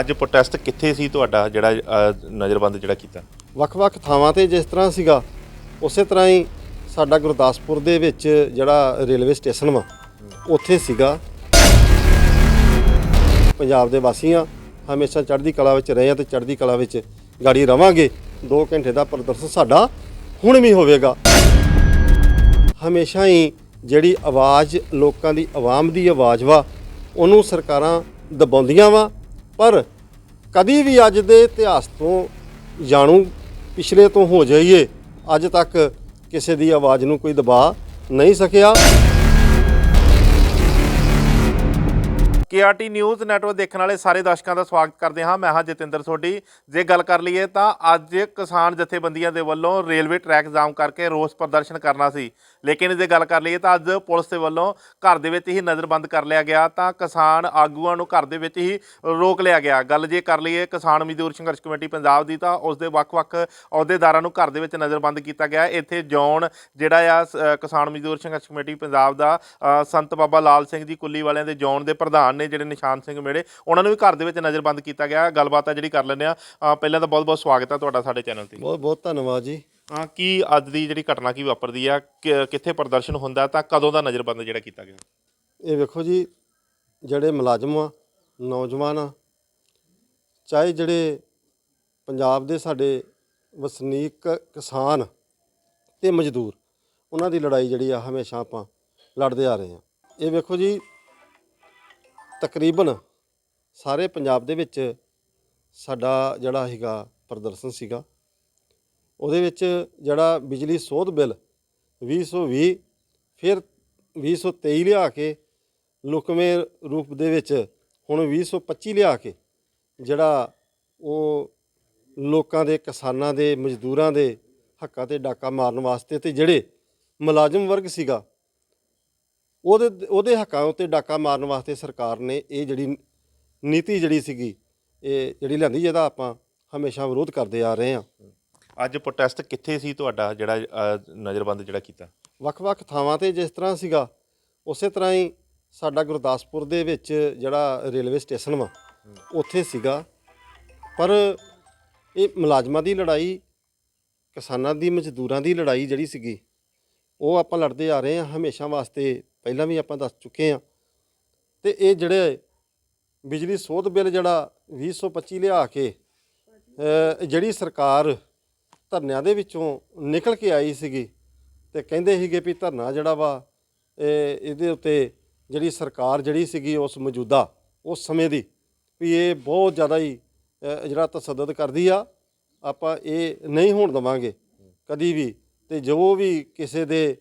ਅੱਜ ਪ੍ਰੋਟੈਸਟ ਕਿੱਥੇ ਸੀ ਤੁਹਾਡਾ ਜਿਹੜਾ ਅ, ਨਜ਼ਰਬੰਦ ਜਿਹੜਾ ਕੀਤਾ? ਵੱਖ-ਵੱਖ ਥਾਵਾਂ ਤੇ ਜਿਸ ਤਰ੍ਹਾਂ ਸੀਗਾ ਉਸੇ ਤਰ੍ਹਾਂ ਹੀ ਸਾਡਾ ਗੁਰਦਾਸਪੁਰ ਦੇ ਵਿੱਚ ਜਿਹੜਾ ਰੇਲਵੇ ਸਟੇਸ਼ਨ ਵਾ ਉੱਥੇ ਸੀਗਾ। ਪੰਜਾਬ ਦੇ ਵਾਸੀਆਂ ਹਮੇਸ਼ਾ ਚੜ੍ਹਦੀ ਕਲਾ ਵਿੱਚ ਰਹੇ ਆ ਤੇ ਚੜ੍ਹਦੀ ਕਲਾ ਵਿੱਚ ਗਾੜੀ ਰਵਾਂਗੇ। 2 ਘੰਟੇ ਦਾ ਪ੍ਰਦਰਸ਼ਨ ਸਾਡਾ ਹੁਣ ਵੀ ਹੋਵੇਗਾ। ਹਮੇਸ਼ਾ ਹੀ ਜਿਹੜੀ ਆਵਾਜ਼ ਲੋਕਾਂ ਦੀ ਆਵਾਮ ਦੀ ਆਵਾਜ਼ ਵਾ ਉਹਨੂੰ ਸਰਕਾਰਾਂ ਦਬਾਉਂਦੀਆਂ ਵਾ ਪਰ ਕਦੀ ਵੀ ਅੱਜ ਦੇ ਇਤਿਹਾਸ ਤੋਂ ਜਾਣੂ ਪਿਛਲੇ ਤੋਂ ਹੋ ਜਾਈਏ, ਅੱਜ ਤੱਕ ਕਿਸੇ ਦੀ ਆਵਾਜ਼ ਨੂੰ ਕੋਈ ਦਬਾ ਨਹੀਂ ਸਕਿਆ। ਕੇਆਰਟੀ ਨਿਊਜ਼ ਨੈਟਵਰਕ ਦੇਖਣ ਵਾਲੇ ਸਾਰੇ ਦਰਸ਼ਕਾਂ ਦਾ ਸਵਾਗਤ ਕਰਦੇ ਹਾਂ। ਮੈਂ ਹਾਂ ਜਤਿੰਦਰ ਸੋਢੀ। ਜੇ ਗੱਲ ਕਰ ਲਈਏ ਤਾਂ ਅੱਜ ਕਿਸਾਨ ਜਥੇਬੰਦੀਆਂ ਦੇ ਵੱਲੋਂ ਰੇਲਵੇ ਟਰੈਕ ਜਾਮ ਕਰਕੇ ਰੋਸ ਪ੍ਰਦਰਸ਼ਨ ਕਰਨਾ ਸੀ। ਲੇਕਿਨ ਜੇ ਗੱਲ ਕਰ ਲਈਏ ਤਾਂ ਅੱਜ ਪੁਲਿਸ ਦੇ ਵੱਲੋਂ ਘਰ ਦੇ ਵਿੱਚ ਹੀ ਨਜ਼ਰਬੰਦ ਕਰ ਲਿਆ ਗਿਆ ਤਾਂ ਕਿਸਾਨ ਆਗੂਆਂ ਨੂੰ ਘਰ ਦੇ ਵਿੱਚ ਹੀ ਰੋਕ ਲਿਆ ਗਿਆ। ਗੱਲ ਜੇ ਕਰ ਲਈਏ ਕਿਸਾਨ ਮਜ਼ਦੂਰ ਸੰਘਰਸ਼ ਕਮੇਟੀ ਪੰਜਾਬ ਦੀ, ਤਾਂ ਉਸ ਦੇ ਵੱਖ-ਵੱਖ ਅਹੁਦੇਦਾਰਾਂ ਨੂੰ ਘਰ ਦੇ ਵਿੱਚ ਨਜ਼ਰਬੰਦ ਕੀਤਾ ਗਿਆ। ਇੱਥੇ ਜੌਨ ਜਿਹੜਾ ਆ ਸ- ਕਿਸਾਨ ਮਜ਼ਦੂਰ ਸੰਘਰਸ਼ ਕਮੇਟੀ ਪੰਜਾਬ ਦਾ ਸੰਤ ਬਾਬਾ ਲਾਲ ਸਿੰਘ ਜੀ ਕੁੱਲੀ ਵਾਲਿਆਂ ਦੇ ਜੌਨ ਦੇ ਪ੍ਰਧਾਨ ਨੇ ਜਿਹੜੇ ਨਿਸ਼ਾਨ ਸਿੰਘ ਮੇੜੇ ਉਹਨਾਂ ਨੂੰ ਵੀ ਘਰ ਦੇ ਵਿੱਚ ਨਜ਼ਰਬੰਦ ਕੀਤਾ ਗਿਆ। ਗੱਲਬਾਤ ਆ ਜਿਹੜੀ ਕਰ ਲੈਂਦੇ ਆ ਪਹਿਲਾਂ ਤਾਂ ਬਹੁਤ-ਬਹੁਤ ਸਵਾਗਤ ਹੈ ਤੁਹਾਡਾ ਸਾਡੇ ਚੈਨਲ ਤੇ। ਬਹੁਤ ਬਹੁਤ ਧੰਨਵਾਦ ਜੀ। ਹਾਂ ਕੀ ਅੱਜ ਦੀ ਜਿਹੜੀ ਘਟਨਾ ਕੀ ਵਾਪਰਦੀ ਆ? ਕਿੱਥੇ ਪ੍ਰਦਰਸ਼ਨ ਹੁੰਦਾ ਤਾਂ ਕਦੋਂ ਦਾ ਨਜ਼ਰਬੰਦ ਜਿਹੜਾ ਕੀਤਾ ਗਿਆ? ਇਹ ਵੇਖੋ ਜੀ ਜਿਹੜੇ ਮੁਲਾਜ਼ਮ ਆ ਨੌਜਵਾਨ ਆ ਚਾਹੇ ਜਿਹੜੇ ਪੰਜਾਬ ਦੇ ਸਾਡੇ ਵਸਨੀਕ ਕਿਸਾਨ ਤੇ ਮਜ਼ਦੂਰ ਉਹਨਾਂ ਦੀ ਲੜਾਈ ਜਿਹੜੀ ਆ ਹਮੇਸ਼ਾ ਆਪਾਂ ਲੜਦੇ ਆ ਰਹੇ ਆ ਇਹ ਵੇਖੋ ਜੀ ਤਕਰੀਬਨ ਸਾਰੇ ਪੰਜਾਬ ਦੇ ਵਿੱਚ ਸਾਡਾ ਜਿਹੜਾ ਹੈਗਾ ਪ੍ਰਦਰਸ਼ਨ ਸੀਗਾ। ਉਹਦੇ ਵਿੱਚ ਜਿਹੜਾ ਬਿਜਲੀ ਸੋਧ ਬਿੱਲ 2020 ਫਿਰ 2023 ਲਿਆ ਕੇ ਲੁਕਵੇਂ ਰੂਪ ਦੇ ਵਿੱਚ ਹੁਣ 2025 ਲਿਆ ਕੇ ਜਿਹੜਾ ਉਹ ਲੋਕਾਂ ਦੇ, ਕਿਸਾਨਾਂ ਦੇ, ਮਜ਼ਦੂਰਾਂ ਦੇ ਹੱਕਾਂ ਤੇ ਡਾਕਾ ਮਾਰਨ ਵਾਸਤੇ ਤੇ ਜਿਹੜੇ ਮੁਲਾਜ਼ਮ ਵਰਗ ਸੀਗਾ ਉਹਦੇ ਉਹਦੇ ਹੱਕਾਂ ਉੱਤੇ ਡਾਕਾ ਮਾਰਨ ਵਾਸਤੇ ਸਰਕਾਰ ਨੇ ਇਹ ਜਿਹੜੀ ਨੀਤੀ ਜਿਹੜੀ ਸੀਗੀ ਇਹ ਜਿਹੜੀ ਲਿਆਂਦੀ ਜਿਹਦਾ ਆਪਾਂ ਹਮੇਸ਼ਾ ਵਿਰੋਧ ਕਰਦੇ ਆ ਰਹੇ ਹਾਂ। ਅੱਜ ਪ੍ਰੋਟੈਸਟ ਕਿੱਥੇ ਸੀ ਤੁਹਾਡਾ ਜਿਹੜਾ ਨਜ਼ਰਬੰਦ ਜਿਹੜਾ ਕੀਤਾ? ਵੱਖ-ਵੱਖ ਥਾਵਾਂ ਤੇ ਜਿਸ ਤਰ੍ਹਾਂ ਸੀਗਾ ਉਸੇ ਤਰ੍ਹਾਂ ਹੀ ਸਾਡਾ ਗੁਰਦਾਸਪੁਰ ਦੇ ਵਿੱਚ ਜਿਹੜਾ ਰੇਲਵੇ ਸਟੇਸ਼ਨ ਵਾ ਉੱਥੇ ਸੀਗਾ। ਪਰ ਇਹ ਮੁਲਾਜ਼ਮਾਂ ਦੀ ਲੜਾਈ ਕਿਸਾਨਾਂ ਦੀ ਮਜ਼ਦੂਰਾਂ ਦੀ ਲੜਾਈ ਜਿਹੜੀ ਸੀਗੀ ਉਹ ਆਪਾਂ ਲੜਦੇ ਆ ਰਹੇ ਹਾਂ ਹਮੇਸ਼ਾ ਵਾਸਤੇ ਪਹਿਲਾਂ ਵੀ ਆਪਾਂ ਦੱਸ ਚੁੱਕੇ ਹਾਂ। ਤੇ ਇਹ ਜਿਹੜੇ ਬਿਜਲੀ ਸੋਧ ਬਿੱਲ ਜਿਹੜਾ 2025 ਲਿਆ ਕੇ ਜਿਹੜੀ ਸਰਕਾਰ ਧਰਨਿਆਂ ਦੇ ਵਿੱਚੋਂ ਨਿਕਲ ਕੇ ਆਈ ਸੀਗੀ ਤੇ ਕਹਿੰਦੇ ਸੀਗੇ ਵੀ ਧਰਨਾ ਜਿਹੜਾ ਵਾ, ਇਹ ਇਹਦੇ ਉੱਤੇ ਜਿਹੜੀ ਸਰਕਾਰ ਜਿਹੜੀ ਸੀਗੀ ਉਸ ਮੌਜੂਦਾ, ਉਸ ਸਮੇਂ ਦੀ ਵੀ ਇਹ ਬਹੁਤ ਜ਼ਿਆਦਾ ਹੀ ਜਿਹੜਾ ਤਸੱਦਦ ਕਰਦੀ ਆ। ਆਪਾਂ ਇਹ ਨਹੀਂ ਹੋਣ ਦਵਾਂਗੇ। ਕਦੀ ਵੀ ਤੇ ਜੋ ਵੀ ਕਿਸੇ ਦੇ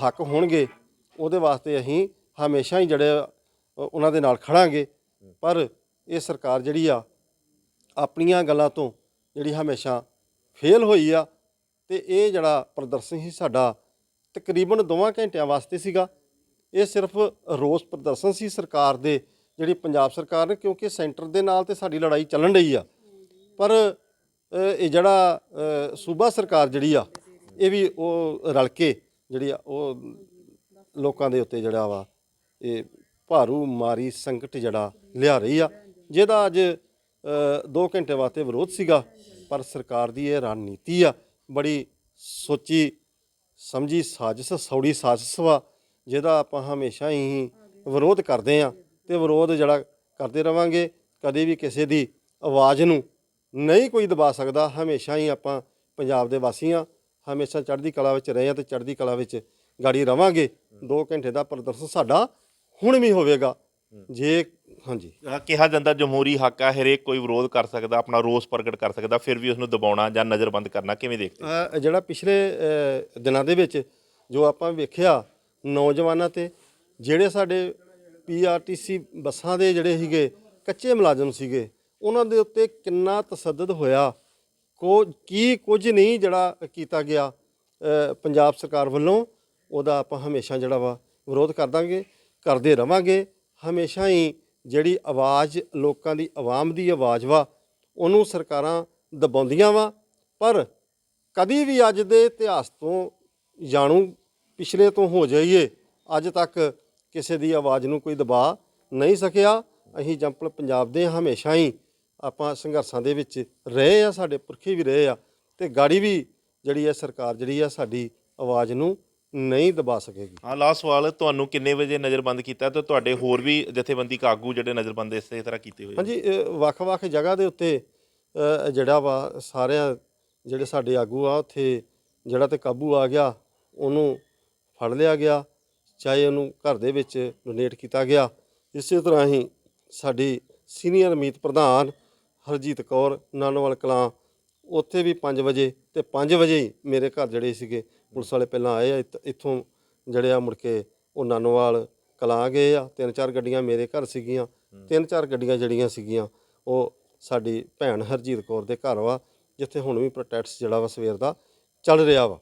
ਹੱਕ ਹੋਣਗੇ ਉਹਦੇ ਵਾਸਤੇ ਅਸੀਂ ਹਮੇਸ਼ਾ ਹੀ ਜਿਹੜੇ ਉਹਨਾਂ ਦੇ ਨਾਲ ਖੜਾਂਗੇ। ਪਰ ਇਹ ਸਰਕਾਰ ਜਿਹੜੀ ਆ, ਆਪਣੀਆਂ ਗੱਲਾਂ ਤੋਂ ਜਿਹੜੀ ਹਮੇਸ਼ਾ ਫੇਲ ਹੋਈ ਆ ਤੇ ਇਹ ਜਿਹੜਾ ਪ੍ਰਦਰਸ਼ਨ ਸੀ ਸਾਡਾ ਤਕਰੀਬਨ ਦੋਵਾਂ ਘੰਟਿਆਂ ਵਾਸਤੇ ਸੀਗਾ। ਇਹ ਸਿਰਫ ਰੋਸ ਪ੍ਰਦਰਸ਼ਨ ਸੀ ਸਰਕਾਰ ਦੇ, ਜਿਹੜੀ ਪੰਜਾਬ ਸਰਕਾਰ ਨੇ, ਕਿਉਂਕਿ ਸੈਂਟਰ ਦੇ ਨਾਲ ਤੇ ਸਾਡੀ ਲੜਾਈ ਚੱਲਣ ਰਹੀ ਆ। ਪਰ ਇਹ ਜਿਹੜਾ ਸੂਬਾ ਸਰਕਾਰ ਜਿਹੜੀ ਆ, ਇਹ ਵੀ ਉਹ ਰਲ ਕੇ ਜਿਹੜੀ ਆ, ਉਹ ਲੋਕਾਂ ਦੇ ਉੱਤੇ ਜਿਹੜਾ ਵਾ, ਇਹ ਭਾਰੂ ਮਾਰੀ ਸੰਕਟ ਜਿਹੜਾ ਲਿਆ ਰਹੀ ਆ। ਜਿਹਦਾ ਅੱਜ 2 ਘੰਟੇ ਵਾਸਤੇ ਵਿਰੋਧ ਸੀਗਾ, ਪਰ ਸਰਕਾਰ ਦੀ ਇਹ ਰਣਨੀਤੀ ਆ, ਬੜੀ ਸੋਚੀ, ਸਮਝੀ ਸਾਜ਼ਿਸ਼, ਸੌੜੀ ਸਾਜ਼ਿਸ਼ ਵਾ, ਜਿਹਦਾ ਆਪਾਂ ਹਮੇਸ਼ਾ ਹੀ ਵਿਰੋਧ ਕਰਦੇ ਆ ਤੇ ਵਿਰੋਧ ਜਿਹੜਾ ਕਰਦੇ ਰਵਾਂਗੇ, ਕਦੇ ਵੀ ਕਿਸੇ ਦੀ ਆਵਾਜ਼ ਨੂੰ ਨਹੀਂ ਕੋਈ ਦਬਾ ਸਕਦਾ। ਹਮੇਸ਼ਾ ਹੀ ਆਪਾਂ ਪੰਜਾਬ ਦੇ ਵਾਸੀ ਹਾਂ ਹਮੇਸ਼ਾ ਚੜ੍ਹਦੀ ਕਲਾ ਵਿੱਚ ਰਹੇ ਆ ਤੇ ਚੜ੍ਹਦੀ ਕਲਾ ਵਿੱਚ ਗਾੜੀ ਰਵਾਂਗੇ। 2 ਘੰਟੇ ਦਾ ਪ੍ਰਦਰਸ਼ਨ ਸਾਡਾ ਹੁਣ ਵੀ ਹੋਵੇਗਾ। ਜੇ ਹਾਂਜੀ। ਕਿਹਾ ਜਾਂਦਾ ਜਮਹੂਰੀ ਹੱਕ ਆ ਹਰੇਕ ਕੋਈ ਵਿਰੋਧ ਕਰ ਸਕਦਾ ਆਪਣਾ ਰੋਸ ਪ੍ਰਗਟ ਕਰ ਸਕਦਾ ਫਿਰ ਵੀ ਉਸ ਨੂੰ ਦਬਾਉਣਾ ਜਾਂ ਨਜ਼ਰਬੰਦ ਕਰਨਾ ਕਿਵੇਂ ਦੇਖਦੇ ਜਿਹੜਾ ਪਿਛਲੇ ਦਿਨਾਂ ਦੇ ਵਿੱਚ ਜੋ ਆਪਾਂ ਵੇਖਿਆ ਨੌਜਵਾਨਾਂ ਤੇ ਜਿਹੜੇ ਸਾਡੇ ਪੀਆਰਟੀਸੀ ਬੱਸਾਂ ਦੇ ਜਿਹੜੇ ਸੀਗੇ ਕੱਚੇ ਮੁਲਾਜ਼ਮ ਸੀਗੇ ਉਹਨਾਂ ਦੇ ਉੱਤੇ ਕਿੰਨਾ ਤਸੱਦਦ ਹੋਇਆ? ਕੋ ਕੀ ਕੁਝ ਨਹੀਂ ਜਿਹੜਾ ਕੀਤਾ ਗਿਆ ਪੰਜਾਬ ਸਰਕਾਰ ਵੱਲੋਂ? ਉਹਦਾ ਆਪਾਂ ਹਮੇਸ਼ਾ ਜਿਹੜਾ ਵਾ ਵਿਰੋਧ ਕਰ ਦਾਂਗੇ, ਕਰਦੇ ਰਵਾਂਗੇ। ਹਮੇਸ਼ਾ ਹੀ ਜਿਹੜੀ ਆਵਾਜ਼, ਲੋਕਾਂ ਦੀ ਆਵਾਮ ਦੀ ਆਵਾਜ਼ ਵਾ, ਉਹਨੂੰ ਸਰਕਾਰਾਂ ਦਬਾਉਂਦੀਆਂ ਵਾ। ਪਰ ਕਦੀ ਵੀ ਅੱਜ ਦੇ ਇਤਿਹਾਸ ਤੋਂ ਜਾਣੂ ਪਿਛਲੇ ਤੋਂ ਹੋ ਜਾਈਏ, ਅੱਜ ਤੱਕ ਕਿਸੇ ਦੀ ਆਵਾਜ਼ ਨੂੰ ਕੋਈ ਦਬਾ ਨਹੀਂ ਸਕਿਆ। ਅਸੀਂ ਜੰਪਲ ਪੰਜਾਬ ਦੇ ਹਮੇਸ਼ਾ ਹੀ ਆਪਾਂ ਸੰਘਰਸ਼ਾਂ ਦੇ ਵਿੱਚ ਰਹੇ ਆ, ਸਾਡੇ ਪੁਰਖੇ ਵੀ ਰਹੇ ਆ। ਤੇ ਗਾੜੀ ਵੀ ਜਿਹੜੀ ਹੈ ਸਰਕਾਰ ਜਿਹੜੀ ਆ, ਸਾਡੀ ਆਵਾਜ਼ ਨੂੰ ਨਹੀਂ ਦਬਾ ਸਕੇਗੀ ਹਾਂ ਲਾਸਟ ਸਵਾਲ ਤੁਹਾਨੂੰ ਕਿੰਨੇ ਵਜੇ ਨਜ਼ਰਬੰਦ ਕੀਤਾ ਤੇ ਤੁਹਾਡੇ ਹੋਰ ਵੀ ਜਥੇਬੰਦੀ ਕਾਗੂ ਜਿਹੜੇ ਨਜ਼ਰਬੰਦ ਇਸੇ ਤਰ੍ਹਾਂ ਕੀਤੇ ਹੋਏ? ਹਾਂਜੀ ਵੱਖ-ਵੱਖ ਜਗ੍ਹਾ ਦੇ ਉੱਤੇ ਜਿਹੜਾ ਵਾ ਸਾਰਿਆਂ ਜਿਹੜੇ ਸਾਡੇ ਆਗੂ ਆ ਉੱਥੇ ਜਿਹੜਾ ਤੇ ਕਾਬੂ ਆ ਗਿਆ ਉਹਨੂੰ ਫੜ ਲਿਆ ਗਿਆ ਚਾਹੇ ਉਹਨੂੰ ਘਰ ਦੇ ਵਿੱਚ ਡੋਨੇਟ ਕੀਤਾ ਗਿਆ ਇਸੇ ਤਰ੍ਹਾਂ ਹੀ ਸਾਡੀ ਸੀਨੀਅਰ ਮੀਤ ਪ੍ਰਧਾਨ ਹਰਜੀਤ ਕੌਰ ਨਾਨੋਵਾਲ ਕਲਾਂ ਉੱਥੇ ਵੀ 5 ਵਜੇ ਤੇ 5 ਵਜੇ ਹੀ ਮੇਰੇ ਘਰ ਜਿਹੜੇ ਸੀਗੇ ਪੁਲਿਸ ਵਾਲੇ ਪਹਿਲਾਂ ਆਏ ਆ ਇੱਥ- ਇੱਥੋਂ ਜਿਹੜੇ ਆ ਮੁੜ ਕੇ ਉਹ ਨਾਨੋਵਾਲ ਕਲਾਂ ਗਏ ਆ ਤਿੰਨ ਚਾਰ ਗੱਡੀਆਂ ਮੇਰੇ ਘਰ ਸੀਗੀਆਂ ਤਿੰਨ ਚਾਰ ਗੱਡੀਆਂ ਜਿਹੜੀਆਂ ਸੀਗੀਆਂ ਉਹ ਸਾਡੀ ਭੈਣ ਹਰਜੀਤ ਕੌਰ ਦੇ ਘਰ ਵਾ ਜਿੱਥੇ ਹੁਣ ਵੀ ਪ੍ਰੋਟੈਸਟ ਜਿਹੜਾ ਵਾ ਸਵੇਰ ਦਾ ਚੱਲ ਰਿਹਾ ਵਾ।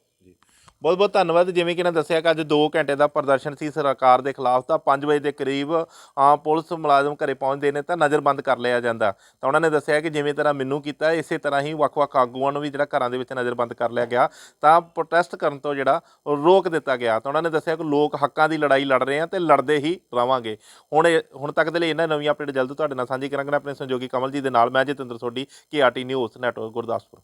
ਬਹੁਤ ਬਹੁਤ ਧੰਨਵਾਦ। ਜਿਵੇਂ ਕਿ ਇਹਨਾਂ ਦੱਸਿਆ ਕਿ ਅੱਜ 2 ਘੰਟੇ ਦਾ ਪ੍ਰਦਰਸ਼ਨ ਸੀ ਸਰਕਾਰ ਦੇ ਖਿਲਾਫ, ਤਾਂ 5 ਵਜੇ ਦੇ ਕਰੀਬ ਆਮ ਪੁਲਿਸ ਮੁਲਾਜ਼ਮ ਘਰੇ ਪਹੁੰਚਦੇ ਨੇ ਤਾਂ ਨਜ਼ਰਬੰਦ ਕਰ ਲਿਆ ਜਾਂਦਾ। ਤਾਂ ਉਹਨਾਂ ਨੇ ਦੱਸਿਆ ਕਿ ਜਿਵੇਂ ਤਰ੍ਹਾਂ ਮੈਨੂੰ ਕੀਤਾ, ਇਸੇ ਤਰ੍ਹਾਂ ਹੀ ਵੱਖ-ਵੱਖ ਆਗੂਆਂ ਨੂੰ ਵੀ ਜਿਹੜਾ ਘਰਾਂ ਦੇ ਵਿੱਚ ਨਜ਼ਰਬੰਦ ਕਰ ਲਿਆ ਗਿਆ। ਤਾਂ ਪ੍ਰੋਟੈਸਟ ਕਰਨ ਤੋਂ ਜਿਹੜਾ ਰੋਕ ਦਿੱਤਾ ਗਿਆ। ਤਾਂ ਉਹਨਾਂ ਨੇ ਦੱਸਿਆ ਕਿ ਲੋਕ ਹੱਕਾਂ ਦੀ ਲੜਾਈ ਲੜ ਰਹੇ ਆ ਤੇ ਲੜਦੇ ਹੀ ਰਵਾਂਗੇ। ਹੁਣ ਹੁਣ ਤੱਕ ਦੇ ਲਈ ਇਹਨਾਂ ਨਵੀਂ ਅਪਡੇਟ ਜਲਦ ਤੁਹਾਡੇ ਨਾਲ ਸਾਂਝੀ ਕਰਾਂਗੇ। ਆਪਣੇ ਸੰਯੋਗੀ ਕਮਲ ਜੀ ਦੇ ਨਾਲ, ਮੈਂ Jatinder Sodhi, K RT news network, Gurdaspur.